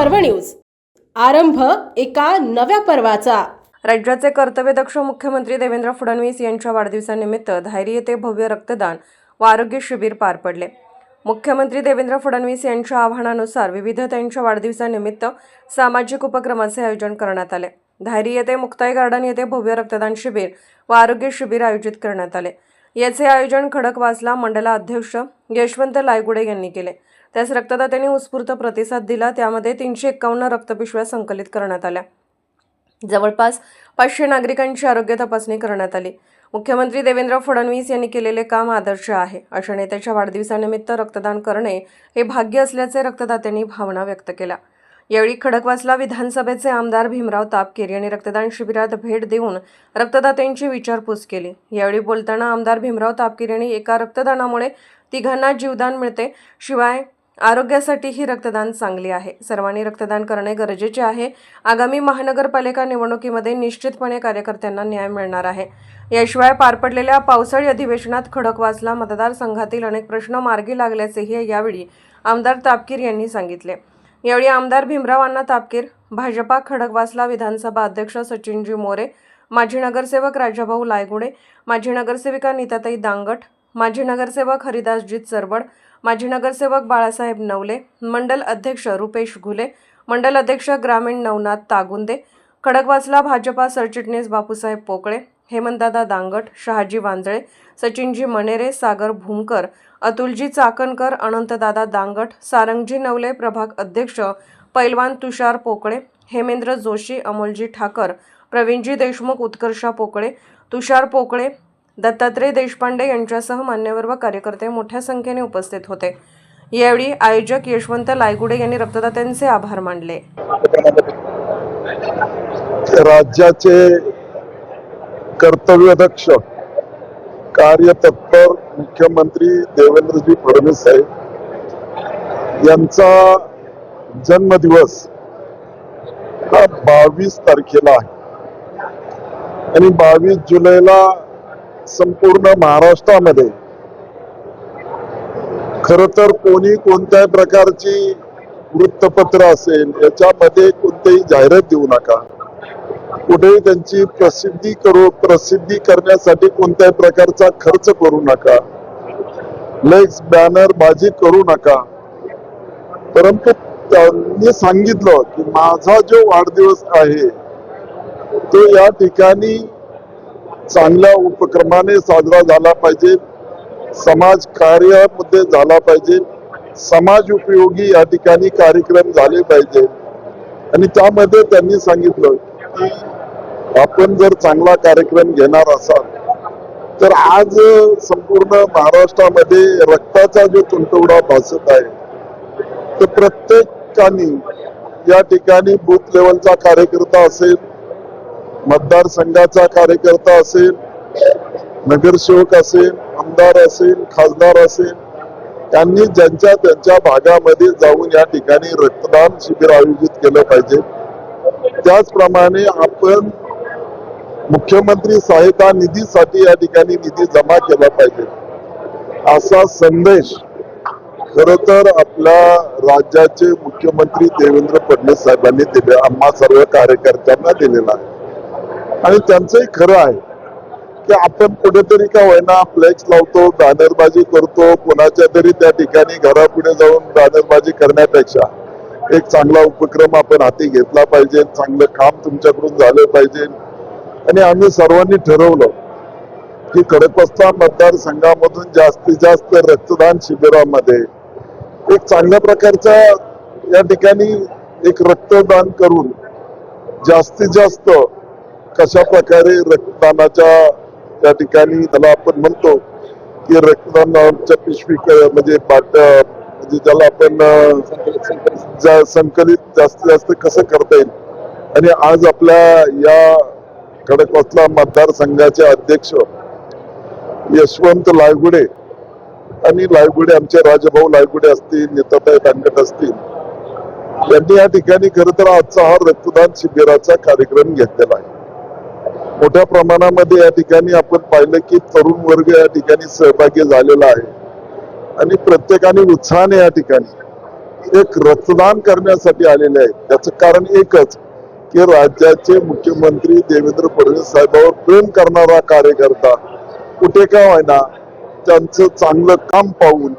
पर्व न्यूज. आरंभ एका नव्या पर्वाचा. राज्याचे कर्तव्यदक्ष मुख्यमंत्री देवेंद्र फडणवीस यांच्या वाढदिवसानिमित्त धायरी येथे भव्य रक्तदान व आरोग्य शिबिर पार पडले. मुख्यमंत्री देवेंद्र फडणवीस यांच्या आवाहनानुसार विविध त्यांच्या वाढदिवसानिमित्त सामाजिक उपक्रमाचे आयोजन करण्यात आले. धायरी येथे मुक्ताई गार्डन येथे भव्य रक्तदान शिबिर व आरोग्य शिबिर आयोजित करण्यात आले. याचे आयोजन खडकवासला मंडला अध्यक्ष यशवंत लायगुडे यांनी केले. त्यास रक्तदात्यांनी उत्स्फूर्त प्रतिसाद दिला. त्यामध्ये तीनशे एक्कावन्न रक्तपिशव्या संकलित करण्यात आल्या. जवळपास पाचशे नागरिकांची आरोग्य तपासणी करण्यात आली. मुख्यमंत्री देवेंद्र फडणवीस यांनी केलेले काम आदर्श आहे. अशा नेत्याच्या वाढदिवसानिमित्त रक्तदान करणे हे भाग्य असल्याचे रक्तदात्यांनी भावना व्यक्त केल्या. यावेळी खडकवासला विधानसभेचे आमदार भीमराव तापकीर यांनी रक्तदान शिबिरात भेट देऊन रक्तदात्यांची विचारपूस केली. यावेळी बोलताना आमदार भीमराव तापकीर यांनी एका रक्तदानामुळे तिघांना जीवदान मिळते. शिवाय आरोग्यासाठीही रक्तदान चांगले आहे. सर्वांनी रक्तदान करणे गरजेचे आहे. आगामी महानगरपालिका निवडणुकीमध्ये निश्चितपणे कार्यकर्त्यांना न्याय मिळणार आहे. याशिवाय पार पडलेल्या पावसाळी अधिवेशनात खडकवासला मतदारसंघातील अनेक प्रश्न मार्गी लागल्याचेही यावेळी आमदार तापकीर यांनी सांगितले. यावेळी आमदार भीमराव अण्णा तापकीर भाजपा खडकवासला विधानसभा अध्यक्ष सचिनजी मोरे माजी नगरसेवक राजाभाऊ लायगुडे माजी नगरसेविका नीताताई दांगट माजी नगरसेवक हरिदासजीत चरबड माजी नगरसेवक बाळासाहेब नवले मंडल अध्यक्ष रुपेश घुले मंडल अध्यक्ष ग्रामीण नवनाथ तागुंदे खडकवासला भाजपा सरचिटणीस बापूसाहेब पोकळे हेमंतदादा दांगट शहाजी वांजळे सचिनजी मनेरे सागर भूमकर अतुलजी चाकणकर अनंतदादा दांगट सारंगजी नवले प्रभाग अध्यक्ष पैलवान तुषार पोकळे हेमेंद्र जोशी अमोलजी ठाकर प्रवीणजी देशमुख उत्कर्षा पोकळे तुषार पोकळे दत्तात्रय देशपांडे यांच्यासह मान्यवर व कार्यकर्ते मोठ्या संख्येने उपस्थित होते. यावेळी आयोजक यशवंत लायगुडे यांनी रक्तदात्यांचे आभार मानले. राज्याचे कर्तव्यदक्ष कार्यतत्पर मुख्यमंत्री देवेंद्रजी फडणवीस साहेब यांचा जन्मदिवस हा बावीस तारखेला आहे. आणि बावीस जुलैला संपूर्ण महाराष्ट्रामध्ये. खर तर कोणी कोणत्याही प्रकारची वृत्तपत्र असेल याच्यामध्ये कोणतीही जाहिरात देऊ नका. कुठेही त्यांची प्रसिद्धी करू प्रसिद्धी करण्यासाठी कोणत्याही प्रकारचा खर्च करू नका. लेक्स बॅनर बाजी करू नका. परंतु त्यांनी सांगितलं की माझा जो वाढदिवस आहे तो या ठिकाणी चांगल्या उपक्रमाने साजरा झाला पाहिजे. समाज कार्यामध्ये झाला पाहिजे. समाज उपयोगी या ठिकाणी कार्यक्रम झाले पाहिजे. आणि त्यामध्ये त्यांनी सांगितलं की आपण जर चांगला कार्यक्रम घेणार असाल तर आज संपूर्ण महाराष्ट्रामध्ये रक्ताचा जो तुंटवडा भासत आहे तर प्रत्येकाने या ठिकाणी बूथ लेवलचा कार्यकर्ता असेल मतदारसंघाचा कार्यकर्ता असेल नगरसेवक असेल आमदार असेल खासदार असेल त्यांनी ज्यांच्या त्यांच्या भागामध्ये जाऊन या ठिकाणी रक्तदान शिबिर आयोजित केलं पाहिजे. त्याचप्रमाणे आपण मुख्यमंत्री सहायता निधीसाठी या ठिकाणी निधी जमा केला पाहिजे. असा संदेश खर तर आपल्या राज्याचे मुख्यमंत्री देवेंद्र फडणवीस साहेबांनी दिले आम्हा सर्व कार्यकर्त्यांना दिलेला आहे. आणि त्यांचंही खरं आहे की आपण कुठेतरी का होईना फ्लेक्स लावतो बॅनरबाजी करतो कोणाच्या तरी त्या ठिकाणी घरापुढे जाऊन बॅनरबाजी करण्यापेक्षा. एक चांगला उपक्रम आपण हाती घेतला पाहिजे चांगलं काम तुमच्याकडून झालं पाहिजे. आणि आम्ही सर्वांनी ठरवलं की खडकवासला मतदारसंघामधून जास्तीत जास्त रक्तदान शिबिरामध्ये एक चांगल्या प्रकारचा या ठिकाणी एक रक्तदान करून जास्तीत जास्त कशा प्रकारे रक्तदानाच्या त्या ठिकाणी त्याला आपण म्हणतो की रक्तदानाच्या पिशवी म्हणजे बाट म्हणजे ज्याला आपण संकलित जास्तीत जास्त कसं करता येईल. आणि आज आपल्या या खडकवासला मतदारसंघाचे अध्यक्ष यशवंत लायगुडे आणि लायगुडे आमचे राजभाऊ लायगुडे असतील नेताताई दांगट असतील यांनी या ठिकाणी खरं तर आजचा हा रक्तदान शिबिराचा कार्यक्रम घेतलेला आहे. मोठ्या प्रमाणामध्ये या ठिकाणी आपण पाहिलं की तरुण वर्ग या ठिकाणी सहभागी झालेला आहे. आणि प्रत्येकाने उत्साहाने या ठिकाणी एक रक्तदान करण्यासाठी आलेले आहे त्याचं कारण एकच की राज्याचे मुख्यमंत्री देवेंद्र फडणवीस साहेबांवर प्रेम करणारा कार्यकर्ता कुठे का होईना त्यांचं चांगलं काम पाहून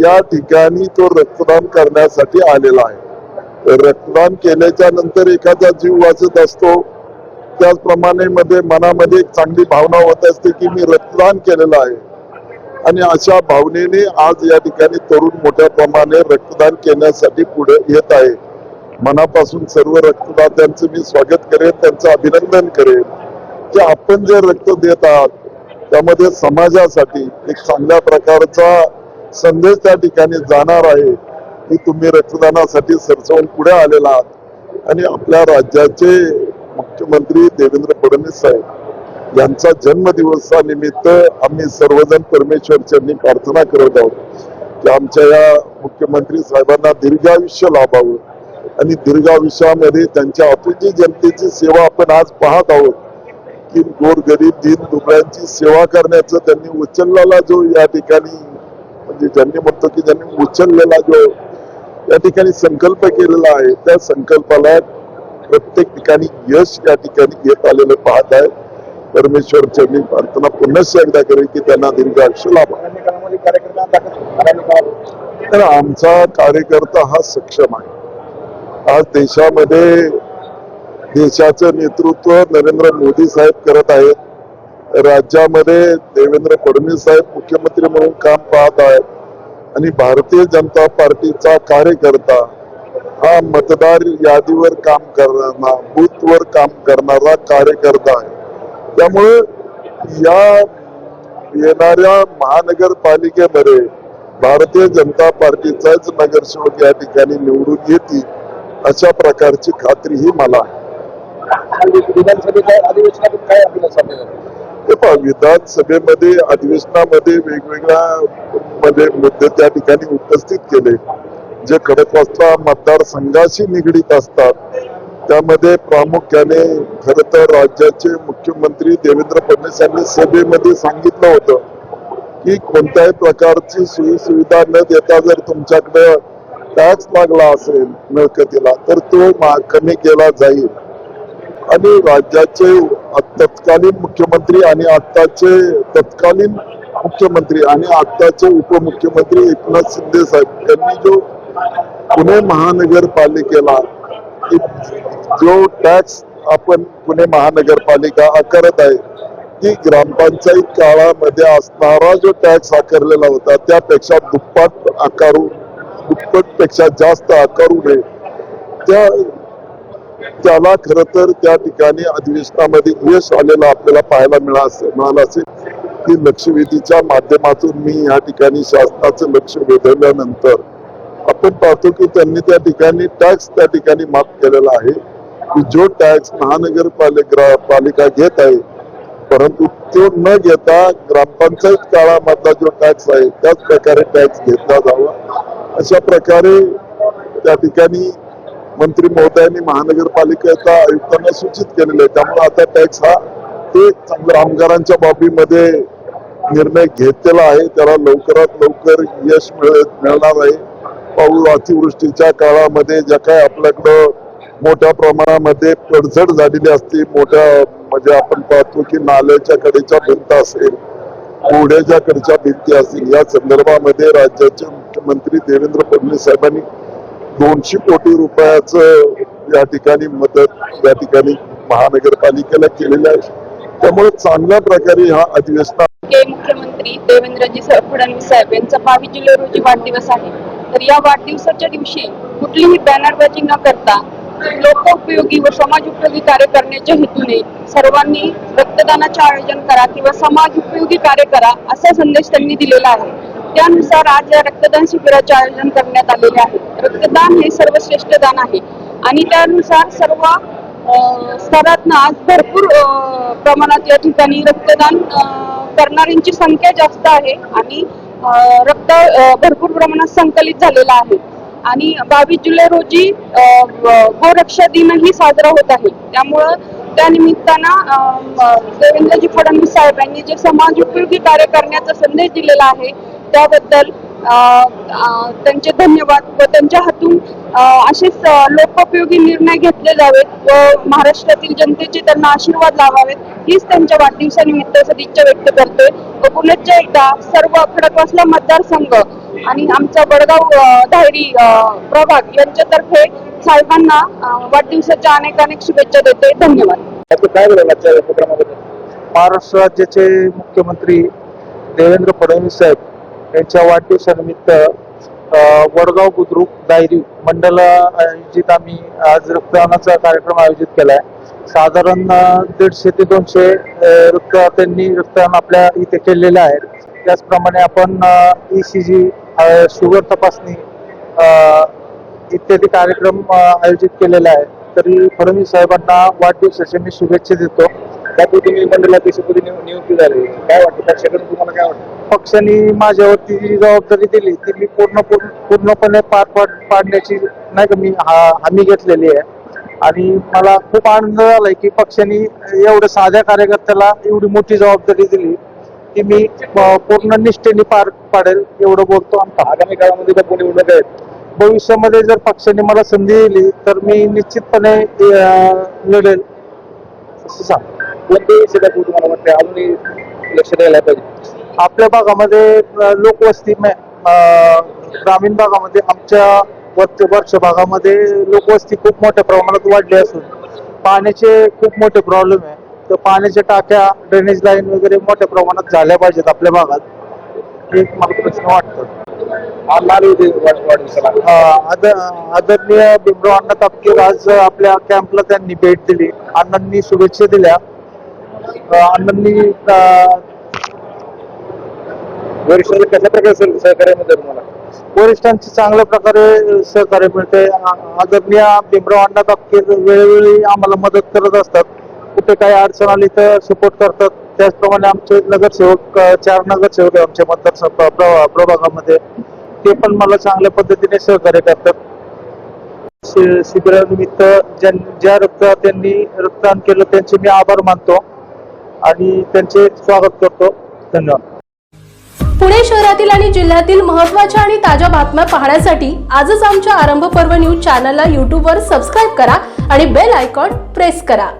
या ठिकाणी तो रक्तदान करण्यासाठी आलेला आहे. रक्तदान केल्याच्यानंतर एखादा जीव वाचत असतो त्याचप्रमाणे मध्ये मनामध्ये एक चांगली भावना होत असते की मी रक्तदान केलेलं आहे. आणि अशा भावनेने आज या ठिकाणी तरुण मोठ्या प्रमाणे रक्तदान केल्यासाठी पुढे येत आहे. मनापासून सर्व रक्तदात्यांचं मी स्वागत करेन त्यांचं अभिनंदन करेन की आपण जे रक्त देत आहात त्यामध्ये समाजासाठी एक चांगल्या प्रकारचा संदेश त्या ठिकाणी जाणार आहे की तुम्ही रक्तदानासाठी सरसवून पुढे आलेला आहात. आणि आपल्या राज्याचे मुख्यमंत्री देवेंद्र फडणवीस साहेब यांचा जन्मदिवसानिमित्त आम्ही सर्वजण परमेश्वर चरणी प्रार्थना करत आहोत की आमच्या या मुख्यमंत्री साहेबांना दीर्घायुष्य लाभावं आणि दीर्घायुष्यामध्ये त्यांच्या अतुजी जनतेची सेवा आपण आज पाहत आहोत की गोरगरीब दीन दुबळ्यांची सेवा करण्याचं त्यांनी उचललेला जो या ठिकाणी म्हणजे ज्यांनी म्हणतो की ज्यांनी उचललेला जो या ठिकाणी संकल्प केलेला आहे त्या संकल्पाला प्रत्येक ठिकाणी यश या ठिकाणी घेत आलेलं पाहत आहे. परमेश्वर चरणी प्रार्थना पुन्हा एकदा करेल की त्यांना दीर्घ आयुष्य लाभा. तर आमचा कार्यकर्ता हा सक्षम आहे. आज देशामध्ये देशाचं नेतृत्व नरेंद्र मोदी साहेब करत आहेत. राज्यामध्ये देवेंद्र फडणवीस साहेब मुख्यमंत्री म्हणून काम पाहत आहेत. आणि भारतीय जनता पार्टीचा कार्यकर्ता हा मतदार यादीवर काम करणारा बूथवर काम करणारा कार्यकर्ता आहे. त्यामुळे या येणाऱ्या महानगरपालिकेमध्ये भारतीय जनता पार्टीचाच नगरसेवक या ठिकाणी निवडून येतील अशा प्रकारची खात्री ही मला आहे. विधानसभेमध्ये अधिवेशनामध्ये वेगवेगळ्या मध्ये मुद्दे त्या ठिकाणी उपस्थित केले. जे खडकवासला मतदारसंघाशी निगडीत असतात त्यामध्ये प्रामुख्याने खर तर राज्याचे मुख्यमंत्री देवेंद्र फडणवीस यांनी सभेमध्ये सांगितलं होतं की कोणत्याही प्रकारची सुविधा न देता जर तुमच्याकडे टॅक्स लागला असेल मिळकतीला तर तो कमी केला जाईल. आणि राज्याचे तत्कालीन मुख्यमंत्री आणि आत्ताचे तत्कालीन मुख्यमंत्री आणि आत्ताचे उपमुख्यमंत्री एकनाथ शिंदे साहेब यांनी जो पुणे महानगरपालिकेला जो टॅक्स आपण पुणे महानगरपालिका आकारत आहे की ग्रामपंचायत काळामध्ये असणारा जो टॅक्स आकारलेला होता त्यापेक्षा दुप्पट आकारू दुप्पटपेक्षा जास्त आकारू नये. त्या त्याला खर तर त्या ठिकाणी अधिवेशनामध्ये यश आलेलं आपल्याला पाहायला मिळा मिळालं असेल की लक्षवेधीच्या माध्यमातून मी या ठिकाणी शासनाचं लक्ष वेधल्यानंतर आपण पाहतो की त्यांनी त्या ठिकाणी टॅक्स त्या ठिकाणी माफ केलेला आहे. की जो टॅक्स महानगरपालिका पालिका घेत आहे परंतु तो न घेता ग्रामपंचायत काळामधला जो टॅक्स आहे त्याच प्रकारे टॅक्स घेतला जावा. अशा प्रकारे त्या ठिकाणी मंत्री महोदयांनी महानगरपालिकेच्या आयुक्तांना सूचित केलेलं आहे. त्यामुळे आता टॅक्स हा ते चांगल्या कामगारांच्या बाबीमध्ये निर्णय घेतलेला आहे. त्याला लवकरात लवकर यश मिळ मिळणार आहे. पाऊस अतिवृष्टीच्या काळामध्ये ज्या काय आपल्याकडं मोठ्या प्रमाणामध्ये पडझड झालेली असते मोठ्या म्हणजे आपण पाहतो की नाल्याच्या कडेच्या भिंत असेल घोड्याच्या कडच्या भिंती असतील या संदर्भामध्ये राज्याचे मुख्यमंत्री देवेंद्र फडणवीस साहेबांनी दोनशे कोटी रुपयाचं या ठिकाणी मदत या ठिकाणी महानगरपालिकेला केलेलं आहे त्यामुळे चांगल्या प्रकारे हा अधिवेशन मुख्यमंत्री देवेंद्रजी फडणवीस साहेब यांचा बावीस जुलै रोजी वाढदिवस आहे तर या वाढदिवसाच्या दिवशी कुठलीही बॅनरबाजी न करता लोकोपयोगी व समाज उपयोगी कार्य करण्याच्या हेतूने सर्वांनी रक्तदानाचे आयोजन करा किंवा समाज उपयोगी कार्य करा असा संदेश त्यांनी दिलेला आहे. त्यानुसार आज या रक्तदान शिबिराचे आयोजन करण्यात आलेले आहे. रक्तदान हे सर्वश्रेष्ठ दान आहे. आणि त्यानुसार सर्व स्तरातनं आज भरपूर प्रमाणात या ठिकाणी रक्तदान करणाऱ्यांची संख्या जास्त आहे. आणि रक्त भरपूर प्रमाणात संकलित झालेला आहे. आणि बावीस जुलै रोजी गोरक्षा दिनही साजरा होत आहे. त्यामुळं त्या निमित्तानं देवेंद्रजी फडणवीस साहेबांनी जे समाज उपयोगी कार्य करण्याचा संदेश दिलेला आहे त्याबद्दल त्यांचे धन्यवाद व त्यांच्या हातून असेच लोकोपयोगी निर्णय घेतले जावेत व महाराष्ट्रातील जनतेचे त्यांना आशीर्वाद लावावेत हीच त्यांच्या वाढदिवसानिमित्त सदिच्छा व्यक्त करते व पुनश्च एकदा सर्व खडकवासला मतदारसंघ आणि आमचा वडगाव धायरी प्रभाग यांच्यातर्फे साहेबांना वाढदिवसाच्या अनेक अनेक शुभेच्छा देते. धन्यवाद. काय महाराष्ट्र राज्याचे मुख्यमंत्री देवेंद्र फडणवीस साहेब यांच्या वाढदिवसानिमित्त वडगाव बुद्रुक दायरी मंडल आयोजित आम्ही आज रक्तदानाचा कार्यक्रम आयोजित केला आहे साधारण दीडशे ते दोनशे रक्त त्यांनी रक्तदान आपल्या इथे केलेलं आहे. त्याचप्रमाणे आपण ई सी जी शुगर तपासणी इत्यादी कार्यक्रम आयोजित केलेला आहे तरी फडणवीस साहेबांना वाढदिवसाच्या मी शुभेच्छा देतो. मंडलाध्यक्षपदी नियु- नियुक्ती झाली? काय वाटतं? पक्षाकडून तुम्हाला काय वाटतं? पक्षाने माझ्यावरती जी जबाबदारी दिली ती मी पूर्ण पूर्ण पूर्णपणे पार पाड पाडण्याची नाही का मी हा- हमी घेतलेली आहे. आणि मला खूप आनंद झालाय की पक्षाने एवढ्या साध्या कार्यकर्त्याला एवढी मोठी जबाबदारी दिली की मी अ, पूर्ण निष्ठेने पार पाडेल एवढं बोलतो आणि आगामी काळामध्ये बापू निवडणूक आहेत? भविष्यामध्ये जर पक्षाने मला संधी दिली तर मी निश्चितपणे अ, लढेल असं सांग कोणते विषय बापू तुम्हाला वाटतं अजूनही लक्ष द्यायला पाहिजे. आपल्या भागामध्ये लोकवस्ती ग्रामीण भागामध्ये आमच्या वरच्या भागामध्ये लोकवस्ती खूप मोठ्या प्रमाणात वाढली असून पाण्याचे खूप मोठे प्रॉब्लेम आहे. तर पाण्याच्या टाक्या ड्रेनेज लाईन वगैरे मोठ्या प्रमाणात झाल्या पाहिजेत आपल्या भागात. हे एक मला प्रश्न वाटतं. आदरणीय भीमराव अण्णा तापकीर आज आपल्या कॅम्पला त्यांनी भेट दिली. अण्णांनी शुभेच्छा दिल्या. अण्णांनी वरिष्ठांचं कशा प्रकारे सह- सहकार्य मिळतं तुम्हाला? वरिष्ठांचे चांगल्या प्रकारे सहकार्य मिळते आदरणीय भीमराव अण्णा तापकीर वेळोवेळी आम्हाला मदत करत असतात. कुठे काही अडचण आली तर सपोर्ट करतात. त्याचप्रमाणे आमचे नगरसेवक चार नगरसेवक आहे आमच्या मतदार प्रभा- प्रभागामध्ये. ते पण मला चांगल्या पद्धतीने सहकार्य करतात. शिबिरानिमित्त ज्यां ज्या रक्त त्यांनी रक्तदान केलं त्यांचे मी आभार मानतो. आणि त्यांचे स्वागत करतो. धन्यवाद. पुणे शहरातील आणि जिल्ह्यातील महत्त्वाच्या आणि ताज्या बातम्या पाहण्यासाठी आजच आमच्या आरंभ पर्व न्यूज चॅनलला यूट्यूबवर सबस्क्राईब करा आणि बेल आयकॉन प्रेस करा.